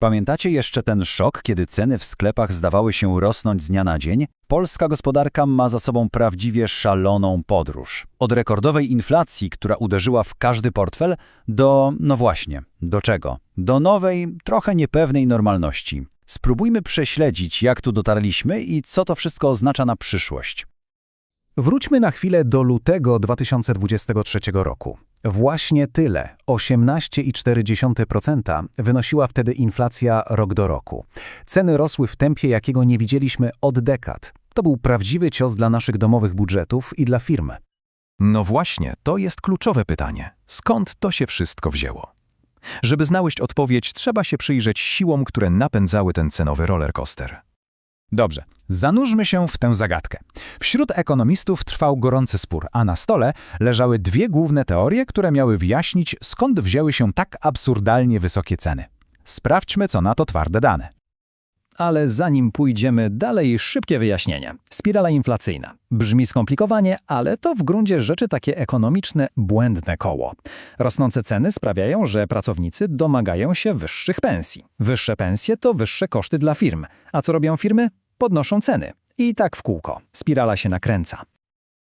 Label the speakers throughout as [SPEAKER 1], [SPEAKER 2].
[SPEAKER 1] Pamiętacie jeszcze ten szok, kiedy ceny w sklepach zdawały się rosnąć z dnia na dzień? Polska gospodarka ma za sobą prawdziwie szaloną podróż. Od rekordowej inflacji, która uderzyła w każdy portfel, do, no właśnie, do czego? Do nowej, trochę niepewnej normalności. Spróbujmy prześledzić, jak tu dotarliśmy i co to wszystko oznacza na przyszłość.
[SPEAKER 2] Wróćmy na chwilę do lutego 2023 roku. Właśnie tyle, 18,4% wynosiła wtedy inflacja rok do roku. Ceny rosły w tempie, jakiego nie widzieliśmy od dekad. To był prawdziwy cios dla naszych domowych budżetów i dla firm.
[SPEAKER 3] No właśnie, to jest kluczowe pytanie. Skąd to się wszystko wzięło? Żeby znaleźć odpowiedź, trzeba się przyjrzeć siłom, które napędzały ten cenowy rollercoaster.
[SPEAKER 4] Dobrze, zanurzmy się w tę zagadkę. Wśród ekonomistów trwał gorący spór, a na stole leżały dwie główne teorie, które miały wyjaśnić, skąd wzięły się tak absurdalnie wysokie ceny. Sprawdźmy, co na to twarde dane.
[SPEAKER 5] Ale zanim pójdziemy dalej, szybkie wyjaśnienie. Spirala inflacyjna. Brzmi skomplikowanie, ale to w gruncie rzeczy takie ekonomiczne, błędne koło. Rosnące ceny sprawiają, że pracownicy domagają się wyższych pensji. Wyższe pensje to wyższe koszty dla firm. A co robią firmy? Podnoszą ceny. I tak w kółko. Spirala się nakręca.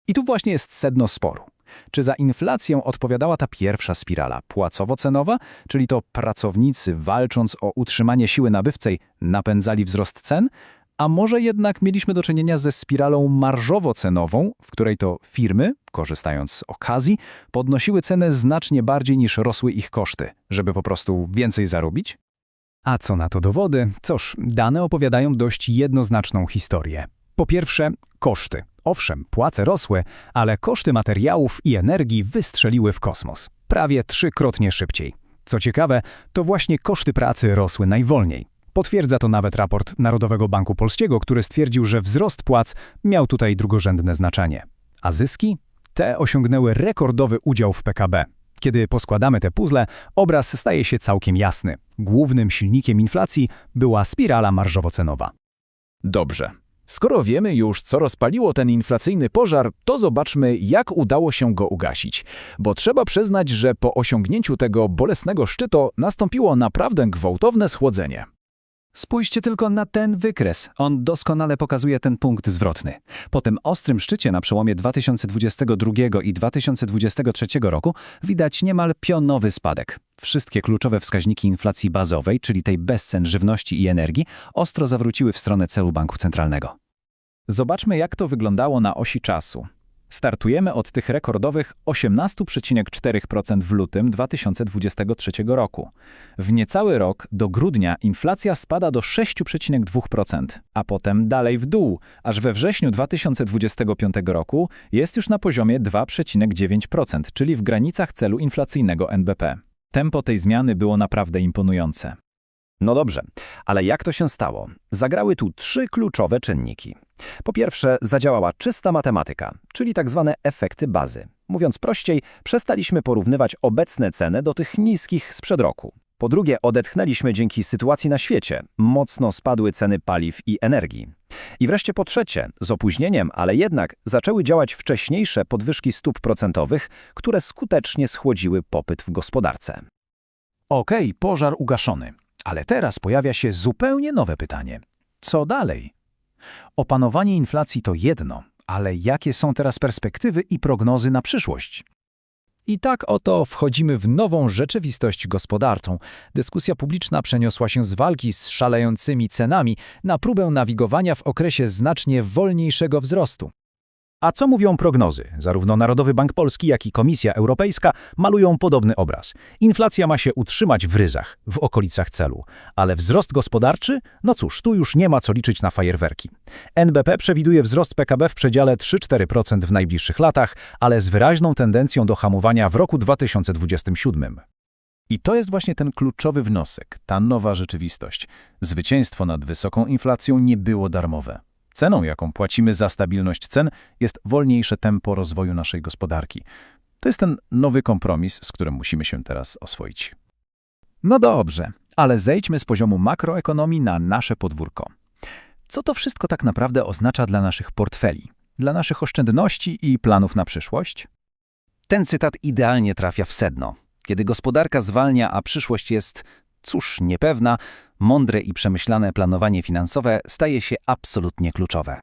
[SPEAKER 2] I tu właśnie jest sedno sporu. Czy za inflacją odpowiadała ta pierwsza spirala płacowo-cenowa, czyli to pracownicy walcząc o utrzymanie siły nabywcej napędzali wzrost cen, a może jednak mieliśmy do czynienia ze spiralą marżowo-cenową, w której to firmy, korzystając z okazji, podnosiły cenę znacznie bardziej niż rosły ich koszty, żeby po prostu więcej zarobić? A co na to dowody? Cóż, dane opowiadają dość jednoznaczną historię. Po pierwsze, koszty. Owszem, płace rosły, ale koszty materiałów i energii wystrzeliły w kosmos. Prawie trzykrotnie szybciej. Co ciekawe, to właśnie koszty pracy rosły najwolniej. Potwierdza to nawet raport Narodowego Banku Polskiego, który stwierdził, że wzrost płac miał tutaj drugorzędne znaczenie. A zyski? Te osiągnęły rekordowy udział w PKB. Kiedy poskładamy te puzzle, obraz staje się całkiem jasny. Głównym silnikiem inflacji była spirala marżowo-cenowa.
[SPEAKER 6] Dobrze. Skoro wiemy już, co rozpaliło ten inflacyjny pożar, to zobaczmy, jak udało się go ugasić. Bo trzeba przyznać, że po osiągnięciu tego bolesnego szczytu nastąpiło naprawdę gwałtowne schłodzenie.
[SPEAKER 5] Spójrzcie tylko na ten wykres. On doskonale pokazuje ten punkt zwrotny. Po tym ostrym szczycie na przełomie 2022 i 2023 roku widać niemal pionowy spadek. Wszystkie kluczowe wskaźniki inflacji bazowej, czyli tej bez cen żywności i energii, ostro zawróciły w stronę celu banku centralnego.
[SPEAKER 4] Zobaczmy, jak to wyglądało na osi czasu. Startujemy od tych rekordowych 18,4% w lutym 2023 roku. W niecały rok do grudnia inflacja spada do 6,2%, a potem dalej w dół, aż we wrześniu 2025 roku jest już na poziomie 2,9%, czyli w granicach celu inflacyjnego NBP. Tempo tej zmiany było naprawdę imponujące.
[SPEAKER 1] No dobrze, ale jak to się stało? Zagrały tu trzy kluczowe czynniki. Po pierwsze, zadziałała czysta matematyka, czyli tak zwane efekty bazy. Mówiąc prościej, przestaliśmy porównywać obecne ceny do tych niskich sprzed roku. Po drugie, odetchnęliśmy dzięki sytuacji na świecie. Mocno spadły ceny paliw i energii. I wreszcie po trzecie, z opóźnieniem, ale jednak zaczęły działać wcześniejsze podwyżki stóp procentowych, które skutecznie schłodziły popyt w gospodarce.
[SPEAKER 2] Okej, pożar ugaszony. Ale teraz pojawia się zupełnie nowe pytanie. Co dalej? Opanowanie inflacji to jedno, ale jakie są teraz perspektywy i prognozy na przyszłość?
[SPEAKER 5] I tak oto wchodzimy w nową rzeczywistość gospodarczą. Dyskusja publiczna przeniosła się z walki z szalejącymi cenami na próbę nawigowania w okresie znacznie wolniejszego wzrostu.
[SPEAKER 2] A co mówią prognozy? Zarówno Narodowy Bank Polski, jak i Komisja Europejska malują podobny obraz. Inflacja ma się utrzymać w ryzach, w okolicach celu. Ale wzrost gospodarczy? No cóż, tu już nie ma co liczyć na fajerwerki. NBP przewiduje wzrost PKB w przedziale 3-4% w najbliższych latach, ale z wyraźną tendencją do hamowania w roku 2027.
[SPEAKER 6] I to jest właśnie ten kluczowy wniosek, ta nowa rzeczywistość. Zwycięstwo nad wysoką inflacją nie było darmowe. Ceną, jaką płacimy za stabilność cen, jest wolniejsze tempo rozwoju naszej gospodarki. To jest ten nowy kompromis, z którym musimy się teraz oswoić.
[SPEAKER 4] No dobrze, ale zejdźmy z poziomu makroekonomii na nasze podwórko. Co to wszystko tak naprawdę oznacza dla naszych portfeli, dla naszych oszczędności i planów na przyszłość?
[SPEAKER 1] Ten cytat idealnie trafia w sedno. Kiedy gospodarka zwalnia, a przyszłość jest, Cóż, niepewna, mądre i przemyślane planowanie finansowe staje się absolutnie kluczowe.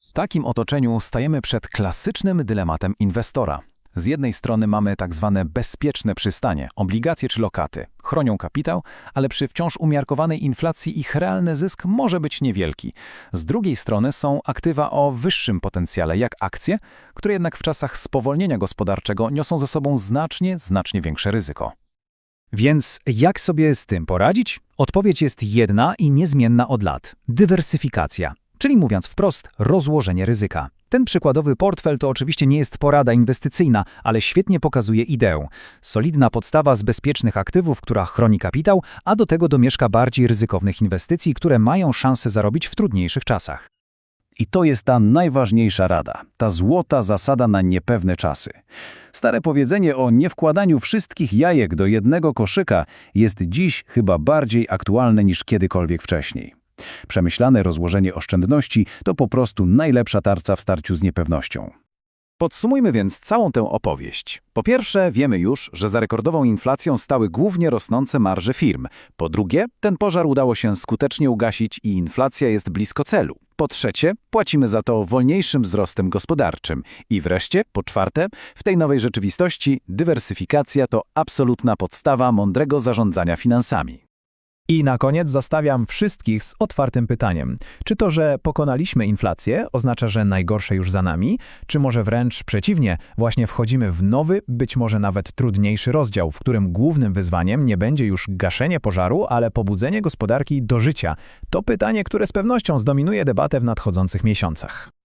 [SPEAKER 3] Z takim otoczeniu stajemy przed klasycznym dylematem inwestora. Z jednej strony mamy tak zwane bezpieczne przystanie, obligacje czy lokaty. Chronią kapitał, ale przy wciąż umiarkowanej inflacji ich realny zysk może być niewielki. Z drugiej strony są aktywa o wyższym potencjale, jak akcje, które jednak w czasach spowolnienia gospodarczego niosą ze sobą znacznie, znacznie większe ryzyko.
[SPEAKER 5] Więc jak sobie z tym poradzić? Odpowiedź jest jedna i niezmienna od lat. Dywersyfikacja. Czyli mówiąc wprost, rozłożenie ryzyka. Ten przykładowy portfel to oczywiście nie jest porada inwestycyjna, ale świetnie pokazuje ideę. Solidna podstawa z bezpiecznych aktywów, która chroni kapitał, a do tego domieszka bardziej ryzykownych inwestycji, które mają szansę zarobić w trudniejszych czasach.
[SPEAKER 6] I to jest ta najważniejsza rada, ta złota zasada na niepewne czasy. Stare powiedzenie o niewkładaniu wszystkich jajek do jednego koszyka jest dziś chyba bardziej aktualne niż kiedykolwiek wcześniej. Przemyślane rozłożenie oszczędności to po prostu najlepsza tarca w starciu z niepewnością.
[SPEAKER 2] Podsumujmy więc całą tę opowieść. Po pierwsze, wiemy już, że za rekordową inflacją stały głównie rosnące marże firm. Po drugie, ten pożar udało się skutecznie ugasić i inflacja jest blisko celu. Po trzecie, płacimy za to wolniejszym wzrostem gospodarczym. I wreszcie, po czwarte, w tej nowej rzeczywistości dywersyfikacja to absolutna podstawa mądrego zarządzania finansami.
[SPEAKER 3] I na koniec zostawiam wszystkich z otwartym pytaniem. Czy to, że pokonaliśmy inflację, oznacza, że najgorsze już za nami? Czy może wręcz przeciwnie, właśnie wchodzimy w nowy, być może nawet trudniejszy rozdział, w którym głównym wyzwaniem nie będzie już gaszenie pożaru, ale pobudzenie gospodarki do życia? To pytanie, które z pewnością zdominuje debatę w nadchodzących miesiącach.